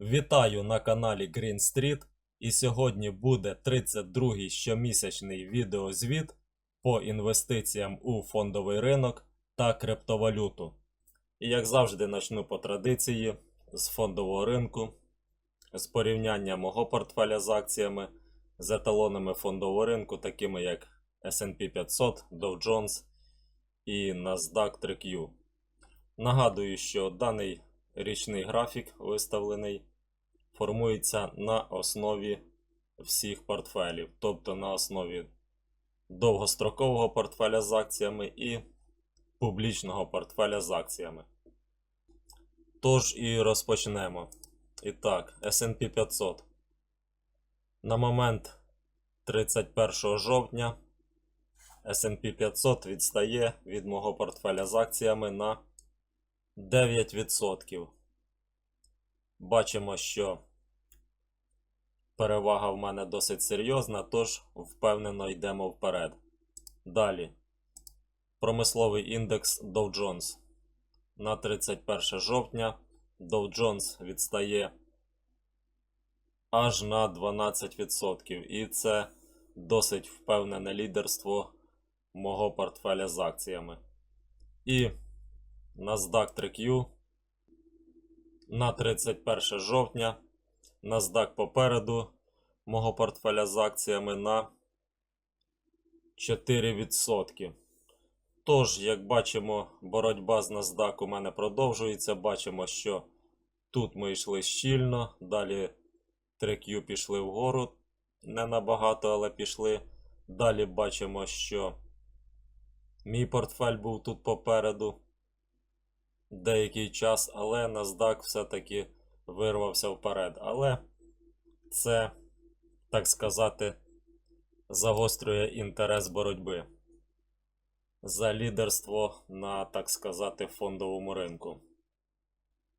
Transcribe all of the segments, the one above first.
Вітаю на каналі Green Street і сьогодні буде 32-й щомісячний відеозвіт по інвестиціям у фондовий ринок та криптовалюту. І як завжди почну по традиції з фондового ринку, з порівняння мого портфеля з акціями, з еталонами фондового ринку, такими як S&P 500, Dow Jones і NASDAQ 3Q. Нагадую, що даний річний графік виставлений формується на основі всіх портфелів, тобто на основі довгострокового портфеля з акціями і публічного портфеля з акціями. Тож і розпочнемо. І так, SP 500. На момент 31 жовтня SP 500 відстає від мого портфеля з акціями на 9%. Бачимо, що перевага в мене досить серйозна, тож впевнено йдемо вперед. Далі. Промисловий індекс Dow Jones. На 31 жовтня Dow Jones відстає аж на 12%. І це досить впевнене лідерство мого портфеля з акціями. І NASDAQ 3Q на 31 жовтня. NASDAQ попереду мого портфеля з акціями на 4%. Тож, як бачимо, боротьба з NASDAQ у мене продовжується. Бачимо, що тут ми йшли щільно, далі 3Q пішли вгору. Не набагато, але пішли. Далі бачимо, що мій портфель був тут попереду деякий час, але NASDAQ все-таки вирвався вперед. Але це, так сказати, загострює інтерес боротьби за лідерство на, так сказати, фондовому ринку.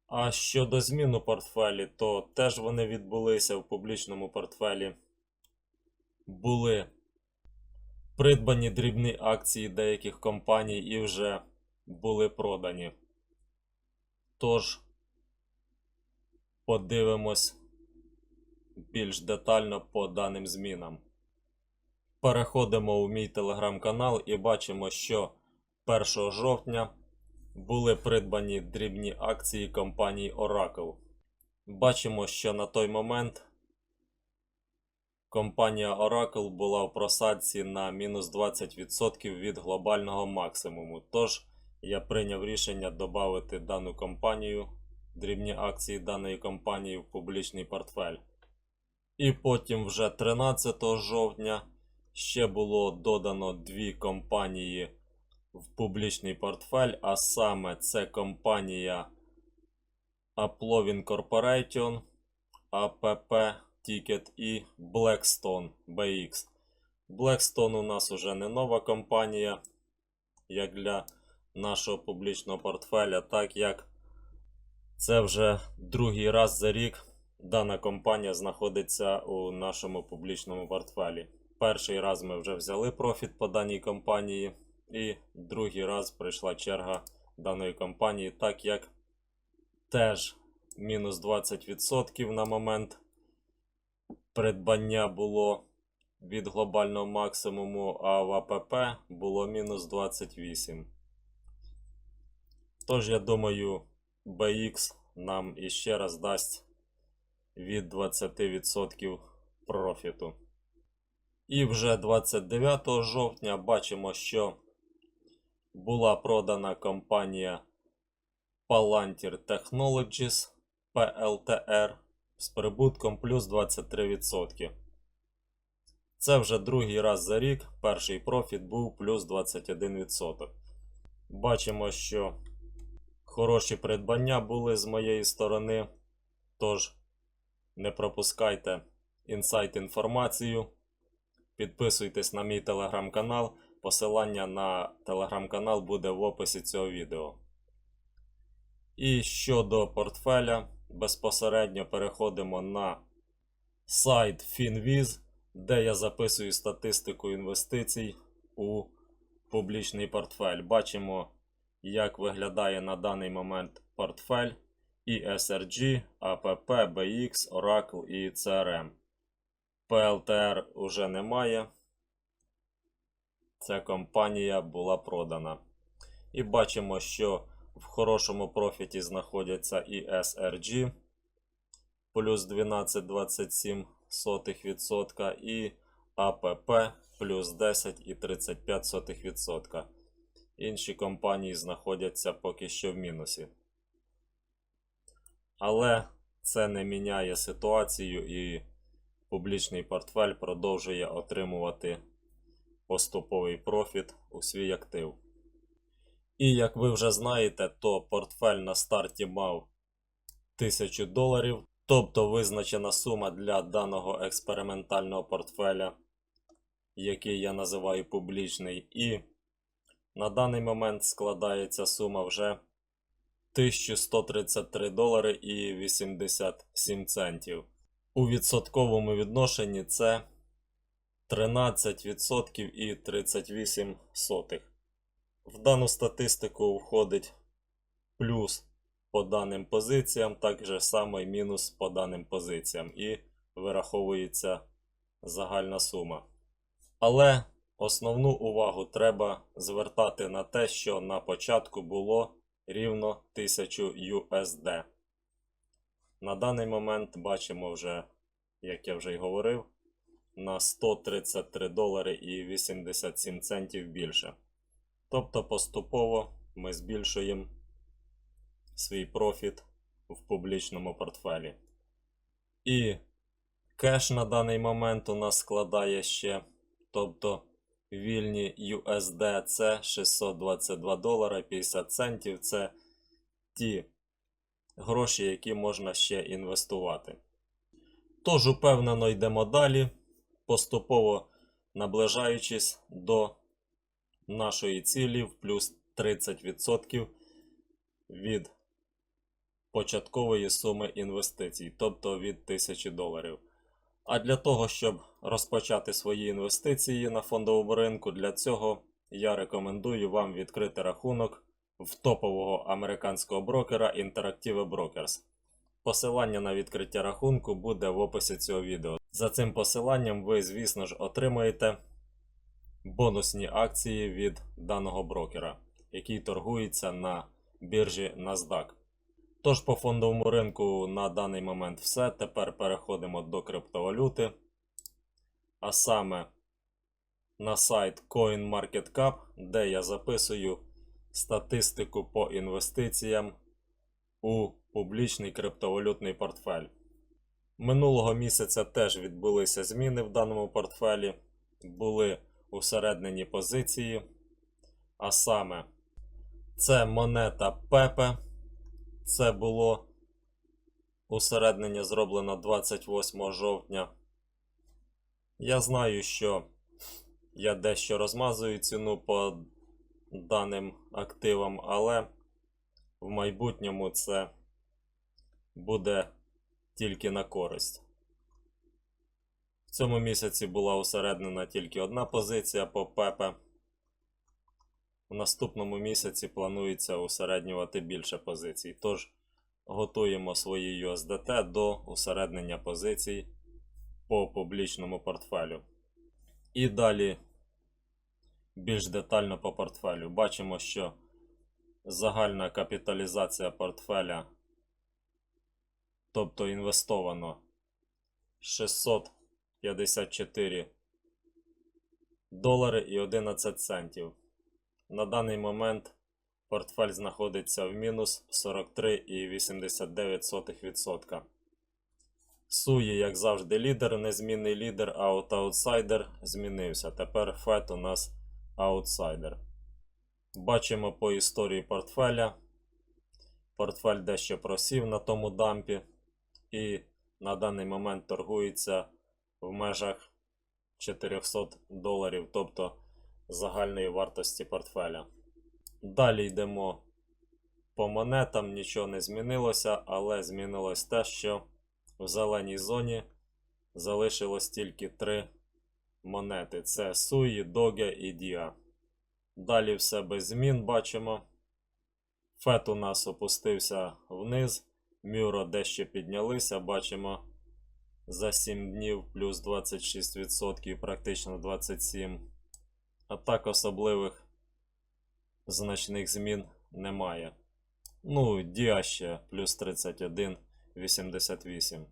А щодо змін у портфелі, то теж вони відбулися в публічному портфелі. Були придбані дрібні акції деяких компаній і вже були продані. Тож, подивимось більш детально по даним змінам. Переходимо у мій телеграм-канал і бачимо, що 1 жовтня були придбані дрібні акції компанії Oracle. Бачимо, що на той момент компанія Oracle була в просадці на мінус 20% від глобального максимуму. Тож, я прийняв рішення додати дану компанію, дрібні акції даної компанії в публічний портфель. І потім вже 13 жовтня ще було додано дві компанії в публічний портфель, а саме це компанія Aplovin Corporation, APP Ticket і Blackstone BX. Blackstone у нас уже не нова компанія, як для нашого публічного портфеля, так як це вже другий раз за рік дана компанія знаходиться у нашому публічному портфелі. Перший раз ми вже взяли профіт по даній компанії, і другий раз прийшла черга даної компанії, так як теж мінус 20% на момент придбання було від глобального максимуму, а в АПП було мінус 28%. Тож, я думаю, BX нам іще раз дасть від 20% профіту. І вже 29 жовтня бачимо, що була продана компанія Palantir Technologies PLTR з прибутком плюс 23%. Це вже другий раз за рік. Перший профіт був плюс 21%. Бачимо, що хороші придбання були з моєї сторони. Тож, не пропускайте інсайт інформацію. Підписуйтесь на мій телеграм-канал. Посилання на телеграм-канал буде в описі цього відео. І щодо портфеля, безпосередньо переходимо на сайт FinViz, де я записую статистику інвестицій у публічний портфель. Бачимо, як виглядає на даний момент портфель. ESRG, APP, BX, Oracle і CRM. PLTR уже немає. Ця компанія була продана. І бачимо, що в хорошому профіті знаходяться і SRG плюс 12,27% і АПП плюс 10,35%. Інші компанії знаходяться поки що в мінусі. Але це не міняє ситуацію і публічний портфель продовжує отримувати поступовий профіт у свій актив. І як ви вже знаєте, то портфель на старті мав 1000 доларів, тобто визначена сума для даного експериментального портфеля, який я називаю публічний, і на даний момент складається сума вже 1133 долари і 87 центів. У відсотковому відношенні це 13% і 38 сотих. В дану статистику входить плюс по даним позиціям, так же само і мінус по даним позиціям, і вираховується загальна сума. Але основну увагу треба звертати на те, що на початку було рівно 1000 USD. На даний момент бачимо вже, як я вже й говорив, на 133 долари і 87 центів більше. Тобто поступово ми збільшуємо свій профіт в публічному портфелі. І кеш на даний момент у нас складає ще, тобто вільні USD це 622 долара 50 центів. Це ті гроші, які можна ще інвестувати. Тож, упевнено, йдемо далі, поступово наближаючись до нашої цілі в плюс 30% від початкової суми інвестицій, тобто від 1000 доларів. А для того, щоб розпочати свої інвестиції на фондовому ринку, для цього я рекомендую вам відкрити рахунок в топового американського брокера Interactive Brokers. Посилання на відкриття рахунку буде в описі цього відео. За цим посиланням ви, звісно ж, отримаєте бонусні акції від даного брокера, який торгується на біржі NASDAQ. Тож по фондовому ринку на даний момент все. Тепер переходимо до криптовалюти. А саме на сайт CoinMarketCap, де я записую статистику по інвестиціям у публічний криптовалютний портфель. Минулого місяця теж відбулися зміни в даному портфелі. Були усереднені позиції. А саме, це монета Пепе. Це було усереднення зроблено 28 жовтня. Я знаю, що я дещо розмазую ціну по даним активам, але в майбутньому це буде тільки на користь. В цьому місяці була усереднена тільки одна позиція по ПЕПе. У наступному місяці планується усереднювати більше позицій. Тож готуємо свої USDT до усереднення позицій по публічному портфелю. І далі більш детально по портфелю. Бачимо, що загальна капіталізація портфеля, тобто інвестовано 654 долари і 11 центів. На даний момент портфель знаходиться в мінус 43,89%. Суї, як завжди, лідер, незмінний лідер, а от аутсайдер змінився. Тепер фет у нас аутсайдер. Бачимо по історії портфеля. Портфель дещо просів на тому дампі. І на даний момент торгується в межах 400 доларів, тобто загальної вартості портфеля. Далі йдемо по монетам, нічого не змінилося, але змінилось те, що в зеленій зоні залишилось тільки три монети: це Суї, Доге і Діа. Далі все без змін бачимо. Фет у нас опустився вниз Мюро дещо піднялися, бачимо за 7 днів плюс 26%, практично 27%. А так особливих значних змін немає. Ну, Діа ще плюс 31,88.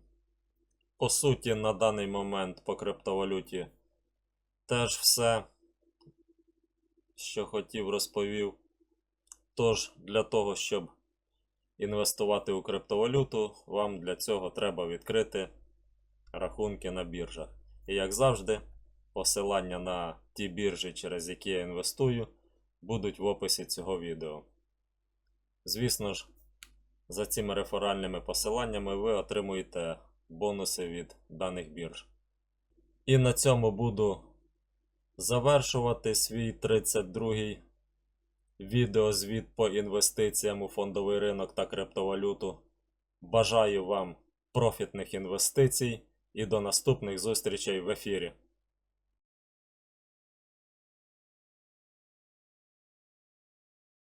По суті, на даний момент по криптовалюті теж все, що хотів, розповів. Тож, для того, щоб інвестувати у криптовалюту, вам для цього треба відкрити рахунки на біржах. І як завжди, посилання на ті біржі, через які я інвестую, будуть в описі цього відео. Звісно ж, за цими реферальними посиланнями ви отримуєте бонуси від даних бірж. І на цьому буду завершувати свій 32-й відеозвіт по інвестиціям у фондовий ринок та криптовалюту. Бажаю вам профітних інвестицій і до наступних зустрічей в ефірі.